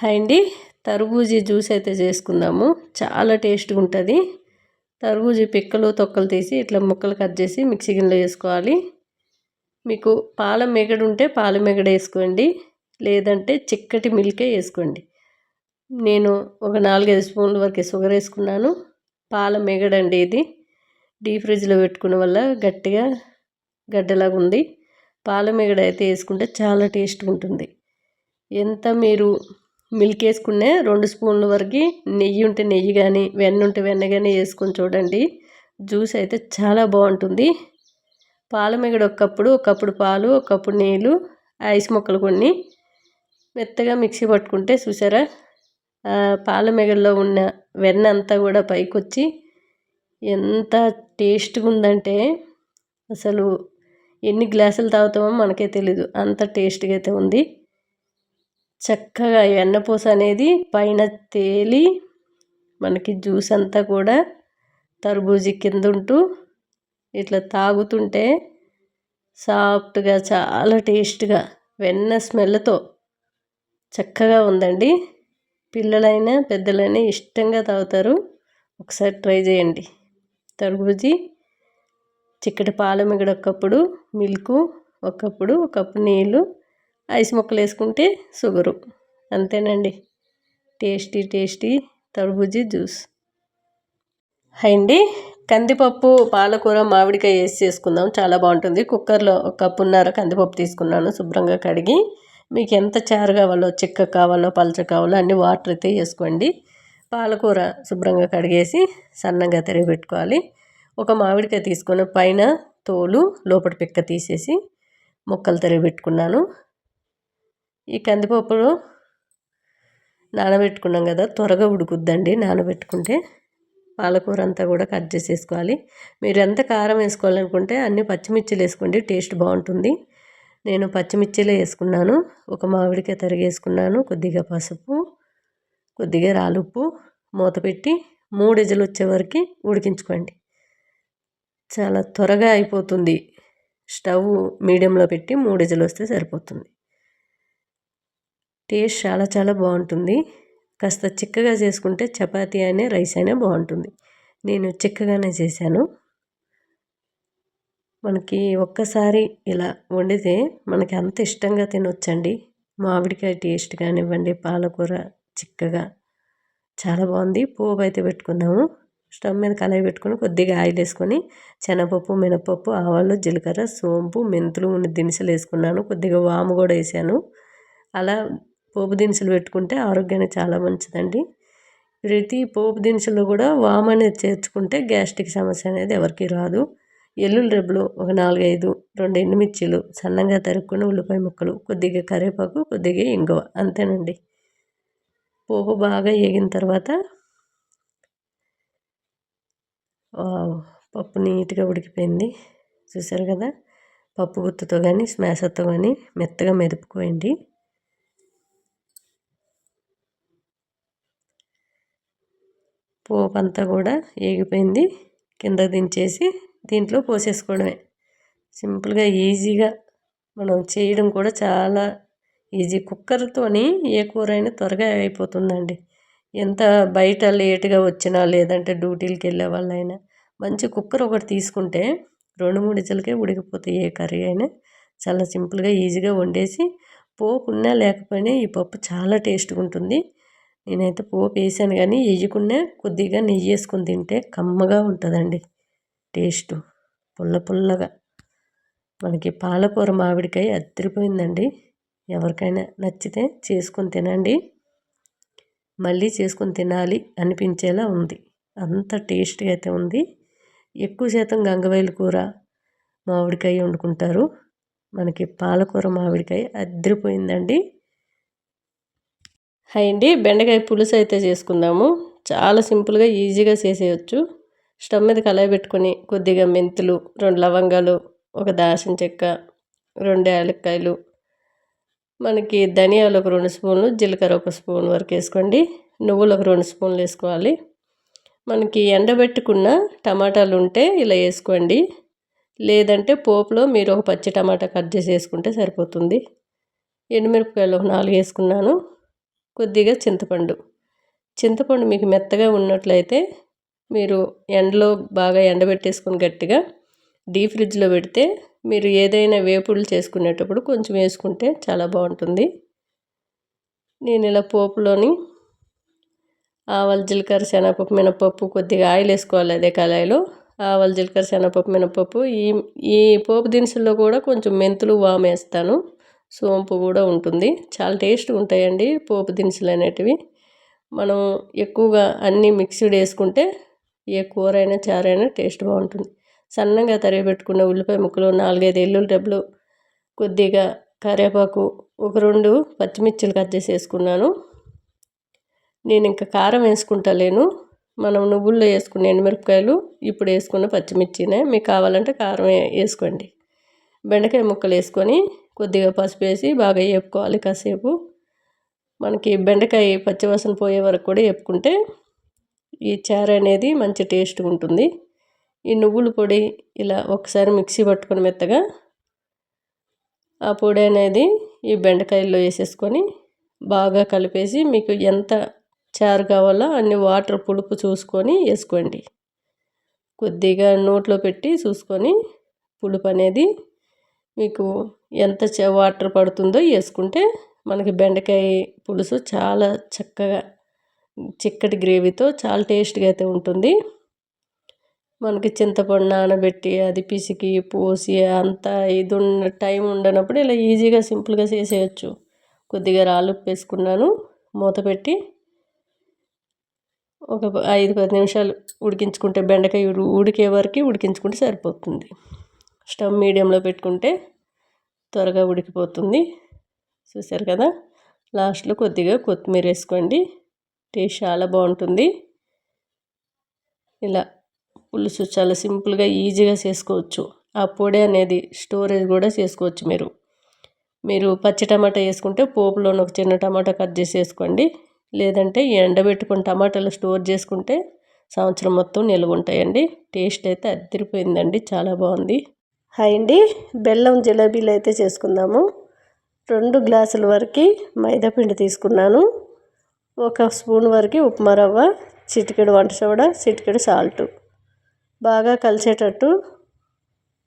Hi అండి. తర్బూజీ juice అయితే చేసుకుందాము. చాలా టేస్ట్గా ఉంటుంది. తర్బూజీ పిక్కలు తొక్కలు తీసి ఇట్లా ముక్కలు కట్ చేసి మిక్సీ గిన్నెలో వేసుకోవాలి. మీకు పాల మెగడు ఉంటే పాల మెగడ వేసుకోండి. లేదంటే చిక్కటి మిల్కే వేసుకోండి. నేను ఒక నాలుగైదు స్పూన్ల వరకు షుగర్ వేసుకున్నాను. పాల మెగడండి ఇది. డీప్ ఫ్రిడ్జ్లో పెట్టుకున్న వల్ల గట్టిగా గడ్డలాగా ఉంది. పాల మెగడ అయితే వేసుకుంటే చాలా టేస్ట్గా ఉంటుంది. ఎంత మీరు మిల్క్ వేసుకునే రెండు స్పూన్ల వరకు నెయ్యి ఉంటే నెయ్యి కానీ వెన్న ఉంటే వెన్న కానీ వేసుకొని చూడండి. జ్యూస్ అయితే చాలా బాగుంటుంది. పాలమిగడ ఒకప్పుడు ఒకప్పుడు పాలు ఒకప్పుడు నీళ్ళు ఐస్ మొక్కలు కొన్ని మెత్తగా మిక్సీ పట్టుకుంటే చూసారా? పాలమిగడలో ఉన్న వెన్న అంతా కూడా పైకి వచ్చి ఎంత టేస్ట్గా ఉందంటే అసలు ఎన్ని గ్లాసులు తాగుతామో మనకే తెలీదు. అంత టేస్ట్గా అయితే ఉంది. చక్కగా వెన్నపూస అనేది పైన తేలి మనకి జ్యూస్ అంతా కూడా తర్బూజీ కింద ఉంటూ ఇట్లా తాగుతుంటే సాఫ్ట్గా చాలా టేస్ట్గా వెన్న స్మెల్తో చక్కగా ఉందండి. పిల్లలైనా పెద్దలైనా ఇష్టంగా తాగుతారు. ఒకసారి ట్రై చేయండి. తర్బూజీ చిక్కటి పాలమిగడ ఒకప్పుడు మిల్కు ఒకప్పుడు ఒకప్పుడు నీళ్ళు ఐస్ ముక్కలు వేసుకుంటే షుగరు అంతేనండి. టేస్టీ టేస్టీ తర్బూజీ జ్యూస్. అండి కందిపప్పు పాలకూర మామిడికాయ వేసి చేసుకుందాం. చాలా బాగుంటుంది. కుక్కర్లో ఒక కప్పున్నర కందిపప్పు తీసుకున్నాను. శుభ్రంగా కడిగి మీకు ఎంత చారు కావాలో చిక్క కావాలో పలచ కావాలో అన్ని వాటర్ అయితే వేసుకోండి. పాలకూర శుభ్రంగా కడిగేసి సన్నంగా తరిగి పెట్టుకోవాలి ఒక మామిడికాయ తీసుకొని పైన తోలు లోపల పిక్క తీసేసి ముక్కలు తరిగి పెట్టుకున్నాను ఈ కందిపప్పులు నానబెట్టుకున్నాం కదా త్వరగా ఉడుకుద్దండి నానబెట్టుకుంటే. పాలకూర అంతా కూడా కట్ చేసేసుకోవాలి. మీరు ఎంత కారం వేసుకోవాలనుకుంటే అన్ని పచ్చిమిర్చిలు వేసుకోండి టేస్ట్ బాగుంటుంది. నేను పచ్చిమిర్చిలే వేసుకున్నాను ఒక మామిడికాయ తరిగేసుకున్నాను కొద్దిగా పసుపు కొద్దిగా రాలుప్పు మూత పెట్టి మూడు ఇజలు వచ్చే వరకు ఉడికించుకోండి. చాలా త్వరగా అయిపోతుంది. స్టవ్ మీడియంలో పెట్టి మూడు వస్తే సరిపోతుంది. టేస్ట్ చాలా చాలా బాగుంటుంది. కాస్త చిక్కగా చేసుకుంటే చపాతీ అయినా రైస్ అయినా బాగుంటుంది. నేను చిక్కగానే చేశాను. మనకి ఒక్కసారి ఇలా వండితే మనకి అంత ఇష్టంగా తినొచ్చండి. మామిడికాయ టేస్ట్ కానివ్వండి పాలకూర చిక్కగా. చాలా బాగుంది. పోపు అయితే పెట్టుకుందాము. స్టవ్ మీద కళాయి పెట్టుకొని కొద్దిగా ఆయిల్ వేసుకొని శనగపప్పు మినపప్పు ఆవాలు జీలకర్ర సోంపు మెంతులు ఉన్న దినుసులు వేసుకున్నాను. కొద్దిగా వాము కూడా వేసాను. అలా పోపు దినుసులు పెట్టుకుంటే ఆరోగ్యానికి చాలా మంచిదండి. ప్రతి పోపు దినుసుల్లో కూడా వామ్ అనేది చేర్చుకుంటే గ్యాస్ట్రిక్ సమస్య అనేది ఎవరికి రాదు. ఎల్లుల్లి రెబ్బలు ఒక నాలుగైదు రెండు ఎండుమిర్చీలు సన్నంగా తరుక్కుని ఉల్లిపాయ ముక్కలు కొద్దిగా కరివేపాకు కొద్దిగా ఇంగువ అంతేనండి. పోపు బాగా వేగిన తర్వాత పప్పు నీట్గా ఉడికిపోయింది. చూసారు కదా? పప్పు గుత్తుతో కానీ స్మాషర్తో కానీ మెత్తగా మెదుపుకోండి పోపు అంతా కూడా ఏగిపోయింది. కింద దించేసి దీంట్లో పోసేసుకోవడమే. సింపుల్గా ఈజీగా మనం చేయడం కూడా చాలా ఈజీ. కుక్కర్తోని ఏ కూర అయినా త్వరగా అయిపోతుందండి. ఎంత బయట లేటుగా వచ్చినా లేదంటే డ్యూటీలకు వెళ్ళే వాళ్ళైనా మంచి కుక్కర్ ఒకటి తీసుకుంటే రెండు మూడు ఇచ్చలకే ఉడికిపోతాయి ఏ కర్రీ అయినా చాలా సింపుల్గా ఈజీగా వండేసి పోపు ఉన్నా లేకపోయినా ఈ పప్పు చాలా టేస్ట్గా ఉంటుంది. నేనైతే పోపు వేసాను కానీ వేయకుండా కొద్దిగా నెయ్యి వేసుకొని తింటే కమ్మగా ఉంటుందండి. టేస్ట్ పుల్ల పుల్లగా. మనకి పాలకూర మామిడికాయ అద్దరిపోయిందండి. ఎవరికైనా నచ్చితే చేసుకొని తినండి. మళ్ళీ చేసుకొని తినాలి అనిపించేలా ఉంది. అంత టేస్ట్గా అయితే ఉంది. ఎక్కువ శాతం గంగవాయిల కూర మామిడికాయ వండుకుంటారు. మనకి పాలకూర మామిడికాయ అద్దరిపోయిందండి. హాయ్ అండి. బెండకాయ పులుసు అయితే చేసుకుందాము. చాలా సింపుల్గా ఈజీగా చేసేయచ్చు. స్టవ్ మీద కళాయి పెట్టుకొని కొద్దిగా మెంతులు రెండు లవంగాలు ఒక దాసిన చెక్క రెండు యాలక్కాయలు మనకి ధనియాలు ఒక రెండు స్పూన్లు జీలకర్ర ఒక స్పూన్ వరకు వేసుకోండి. నువ్వులు ఒక రెండు స్పూన్లు వేసుకోవాలి. మనకి ఎండబెట్టుకున్న టమాటాలు ఉంటే ఇలా వేసుకోండి. లేదంటే పోపులో మీరు ఒక పచ్చి టమాటా కట్ చేసి వేసుకుంటే సరిపోతుంది. ఎండుమిరపకాయలు ఒక నాలుగు వేసుకున్నాను. కొద్దిగా చింతపండు. చింతపండు మీకు మెత్తగా ఉన్నట్లయితే మీరు ఎండలో బాగా ఎండబెట్టేసుకొని గట్టిగా డీ ఫ్రిడ్జ్లో పెడితే మీరు ఏదైనా వేపుళ్ళు చేసుకునేటప్పుడు కొంచెం వేసుకుంటే చాలా బాగుంటుంది. నేను ఇలా పోపులోని ఆవాల జీలకర్ర శనగపప్పు మినపప్పు కొద్దిగా ఆయిల్ వేసుకోవాలి అదే కళాయిలో. ఆవాల జీలకర్ర శనగపప్పు మినపప్పు ఈ ఈ పోపు దినుసుల్లో కూడా కొంచెం మెంతులు వామేస్తాను సోంపు కూడా ఉంటుంది. చాలా టేస్ట్ ఉంటాయండి పోపు దినుసులు అనేటివి. మనం ఎక్కువగా అన్నీ మిక్స్డ్ వేసుకుంటే ఏ కూర అయినా చారైనా టేస్ట్ బాగుంటుంది. సన్నగా తరిగి పెట్టుకున్న ఉల్లిపాయ ముక్కలు నాలుగైదు ఎల్లుల్లి డబ్బులు కొద్దిగా కరివేపాకు ఒక రెండు పచ్చిమిర్చిలు కట్ చేసి వేసుకున్నాను. నేను ఇంకా కారం వేసుకుంటలేను మనం నువ్వుల్లో వేసుకున్న ఎండుమిరపకాయలు ఇప్పుడు వేసుకున్న పచ్చిమిర్చినే. మీకు కావాలంటే కారం వేసుకోండి. బెండకాయ ముక్కలు వేసుకొని కొద్దిగా పసుపు వేసి బాగా వేపుకోవాలి కాసేపు. మనకి బెండకాయ పచ్చివాసన పోయే వరకు కూడా వేపుకుంటే ఈ చారు అనేది మంచి టేస్ట్గా ఉంటుంది. ఈ నువ్వుల పొడి ఇలా ఒకసారి మిక్సీ పట్టుకొని మెత్తగా ఆ పొడి అనేది ఈ బెండకాయల్లో వేసేసుకొని బాగా కలిపేసి మీకు ఎంత చారు కావాలో అన్ని వాటర్ పులుపు చూసుకొని వేసుకోండి. కొద్దిగా నోట్లో పెట్టి చూసుకొని పులుపు అనేది మీకు ఎంత వాటర్ పడుతుందో వేసుకుంటే మనకి బెండకాయ పులుసు చాలా చక్కగా చిక్కటి గ్రేవీతో చాలా టేస్ట్గా అయితే ఉంటుంది. మనకి చింతపండు నానబెట్టి అది పిసికి పోసి అంత ఇది ఉన్న టైం ఉండనప్పుడు ఇలా ఈజీగా సింపుల్గా చేసేయచ్చు. కొద్దిగా రాళ్ళు వేసుకున్నాను మూత పెట్టి ఒక ఐదు పది నిమిషాలు ఉడికించుకుంటే బెండకాయ ఉడికే వరకు ఉడికించుకుంటే సరిపోతుంది. స్టవ్ మీడియంలో పెట్టుకుంటే త్వరగా ఉడికిపోతుంది. చూసారు కదా? లాస్ట్లో కొద్దిగా కొత్తిమీర వేసుకోండి. టేస్ట్ చాలా బాగుంటుంది. ఇలా పులుసు చాలా సింపుల్గా ఈజీగా చేసుకోవచ్చు. ఆ పొడి అనేది స్టోరేజ్ కూడా చేసుకోవచ్చు మీరు. మీరు పచ్చి టమాటా వేసుకుంటే పోపులోని ఒక చిన్న టమాటా కట్ చేసి వేసుకోండి. లేదంటే ఎండబెట్టుకుని టమాటాలు స్టోర్ చేసుకుంటే సంవత్సరం మొత్తం నిల్వ ఉంటాయండి. టేస్ట్ అయితే అద్దరిపోయిందండి. చాలా బాగుంది. హాయ్ అండి. బెల్లం జిలేబీలు అయితే చేసుకుందాము. రెండు గ్లాసుల వరకు మైదాపిండి తీసుకున్నాను. ఒక స్పూన్ వరకు ఉప్మా రవ్వ చిటికెడు వంట సోడా చిటికెడు సాల్ట్. బాగా కలిసేటట్టు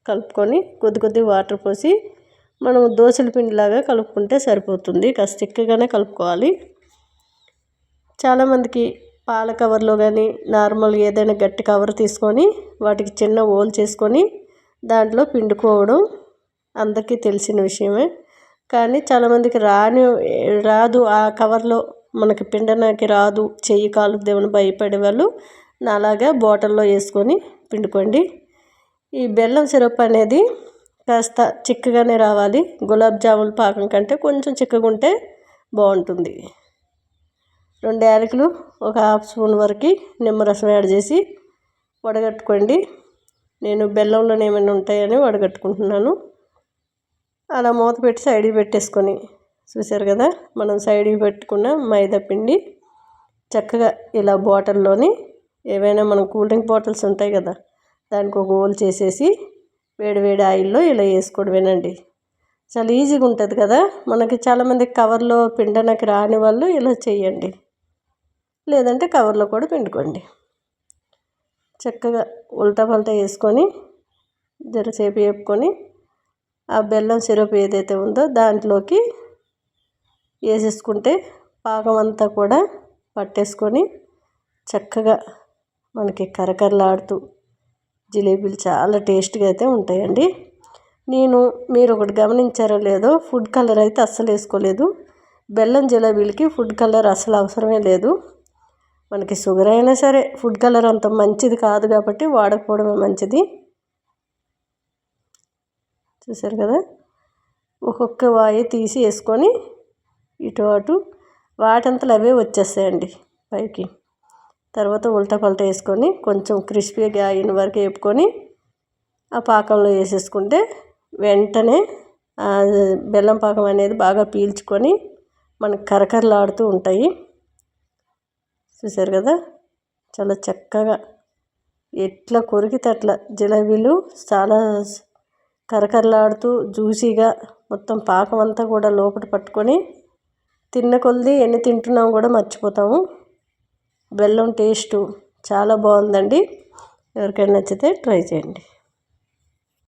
కలుపుకొని కొద్ది కొద్ది వాటర్ పోసి మనం దోశల పిండిలాగా కలుపుకుంటే సరిపోతుంది. కాస్త చిక్కగానే కలుపుకోవాలి. చాలామందికి పాల కవర్లో కానీ నార్మల్ ఏదైనా గట్టి కవర్ తీసుకొని వాటికి చిన్న ఓల్ చేసుకొని దాంట్లో పిండుకోవడం అందరికీ తెలిసిన విషయమే. కానీ చాలామందికి రాని రాదు. ఆ కవర్లో మనకి పిండడానికి రాదు. చెయ్యి దేవుని భయపడే వాళ్ళు నాలాగా బాటిల్లో వేసుకొని పిండుకోండి. ఈ బెల్లం సిరప్ అనేది కాస్త చిక్కగానే రావాలి. గులాబ్ జామున్ పాకం కంటే కొంచెం చిక్కగా ఉంటే బాగుంటుంది. రెండు యాలకులు ఒక హాఫ్ స్పూన్ వరకు నిమ్మరసం యాడ్ చేసి వడగట్టుకోండి. నేను బెల్లంలోనే ఏమైనా ఉంటాయని వడగట్టుకుంటున్నాను అలా మూత పెట్టి సైడ్కి పెట్టేసుకొని చూసారు కదా మనం సైడ్కి పెట్టుకున్న మైదా పిండి చక్కగా ఇలా బాటిల్లోని ఏవైనా మనం కూల్ డ్రింక్ బాటిల్స్ ఉంటాయి కదా దానికి ఒక హోల్ చేసేసి వేడి వేడి ఆయిల్లో ఇలా వేసుకోవడమేనండి చాలా ఈజీగా ఉంటుంది కదా మనకి చాలామంది కవర్లో పిండనకి రాని వాళ్ళు ఇలా చేయండి. లేదంటే కవర్లో కూడా పిండుకోండి. చక్కగా ఉల్టా పల్టా వేసుకొని జరసేపు వేపుకొని ఆ బెల్లం సిరప్ ఏదైతే ఉందో దాంట్లోకి వేసేసుకుంటే పాకం అంతా కూడా పట్టేసుకొని చక్కగా మనకి కరకరలాడుతూ జిలేబీలు చాలా టేస్ట్గా అయితే ఉంటాయండి. నేను మీరు ఒకటి గమనించారో లేదో ఫుడ్ కలర్ అయితే అస్సలు వేసుకోలేదు. బెల్లం జిలేబీలకి ఫుడ్ కలర్ అస్సలు అవసరమే లేదు. మనకి షుగర్ అయినా సరే ఫుడ్ కలర్ అంత మంచిది కాదు కాబట్టి వాడకపోవడమే మంచిది. చూసారు కదా? ఒక్కొక్క వాయి తీసి వేసుకొని ఇటు అటు వాటంతలు అవే వచ్చేస్తాయండి పైకి. తర్వాత ఉల్టా పల్టా వేసుకొని కొంచెం క్రిస్పీగా అయిన వరకు వేపుకొని ఆ పాకంలో వేసేసుకుంటే వెంటనే బెల్లం పాకం అనేది బాగా పీల్చుకొని మనకు కరకరలాడుతూ ఉంటాయి. చూసారు కదా? చాలా చక్కగా. ఎట్లా కొరికితే అట్లా. జిలేబీలు చాలా కరకరలాడుతూ జ్యూసీగా మొత్తం పాకం అంతా కూడా లోపల పట్టుకొని తిన్న కొలది ఎన్ని తింటున్నాము కూడా మర్చిపోతాము. బెల్లం టేస్టు చాలా బాగుందండి. ఎవరికైనా నచ్చితే ట్రై చేయండి.